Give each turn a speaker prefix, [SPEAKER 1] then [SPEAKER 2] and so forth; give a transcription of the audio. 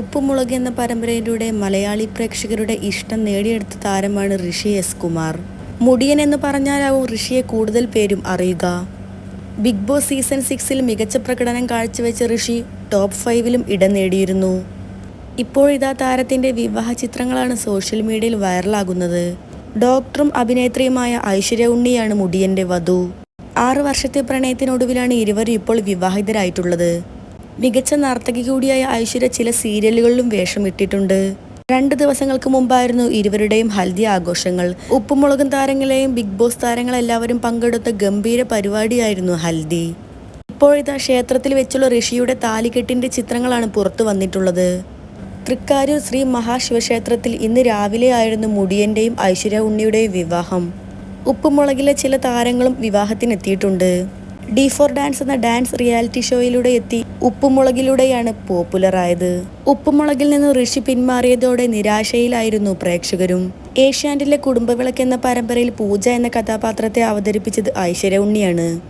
[SPEAKER 1] ഉപ്പുമുളക് എന്ന പരമ്പരയിലൂടെ മലയാളി പ്രേക്ഷകരുടെ ഇഷ്ടം നേടിയെടുത്ത താരമാണ് ഋഷി എസ് കുമാർ. മുടിയൻ എന്ന് പറഞ്ഞാലാവും ഋഷിയെ കൂടുതൽ പേരും അറിയുക. ബിഗ് ബോസ് സീസൺ സിക്സിൽ മികച്ച പ്രകടനം കാഴ്ചവെച്ച ഋഷി ടോപ്പ് ഫൈവിലും ഇടം നേടിയിരുന്നു. ഇപ്പോഴിതാ താരത്തിന്റെ വിവാഹ ചിത്രങ്ങളാണ് സോഷ്യൽ മീഡിയയിൽ വൈറലാകുന്നത്. ഡോക്ടറും അഭിനേത്രിയുമായ ഐശ്വര്യ ഉണ്ണിയാണ് മുടിയന്റെ വധു. ആറ് വർഷത്തെ പ്രണയത്തിനൊടുവിലാണ് ഇരുവരും ഇപ്പോൾ വിവാഹിതരായിട്ടുള്ളത്. മികച്ച നർത്തകി കൂടിയായ ഐശ്വര്യ ചില സീരിയലുകളിലും വേഷമിട്ടിട്ടുണ്ട് രണ്ട് ദിവസങ്ങൾക്ക് മുമ്പായിരുന്നു ഇരുവരുടെയും ഹൽദി ആഘോഷങ്ങൾ. ഉപ്പുമുളകും താരങ്ങളെയും ബിഗ് ബോസ് താരങ്ങളെല്ലാവരും പങ്കെടുത്ത ഗംഭീര പരിപാടിയായിരുന്നു ഹൽദി. ഇപ്പോഴിതാ ക്ഷേത്രത്തിൽ വെച്ചുള്ള ഋഷിയുടെ താലികെട്ടിന്റെ ചിത്രങ്ങളാണ് പുറത്തു വന്നിട്ടുള്ളത്. തൃക്കാരൂർ ശ്രീ മഹാശിവക്ഷേത്രത്തിൽ ഇന്ന് രാവിലെ ആയിരുന്നു മുടിയന്റെയും ഐശ്വര്യ ഉണ്ണിയുടെയും വിവാഹം. ഉപ്പുമുളകിലെ ചില താരങ്ങളും വിവാഹത്തിനെത്തിയിട്ടുണ്ട്. ഡി ഫോർ ഡാൻസ് എന്ന ഡാൻസ് റിയാലിറ്റി ഷോയിലൂടെ എത്തി ഉപ്പുമുളകിലൂടെയാണ് പോപ്പുലറായത്. ഉപ്പുമുളകിൽ നിന്ന് ഋഷി പിന്മാറിയതോടെ നിരാശയിലായിരുന്നു പ്രേക്ഷകരും. ഏഷ്യാൻഡിലെ കുടുംബവിളക്ക് എന്ന പരമ്പരയിൽ പൂജ എന്ന കഥാപാത്രത്തെ അവതരിപ്പിച്ചത് ഐശ്വര്യ ഉണ്ണിയാണ്.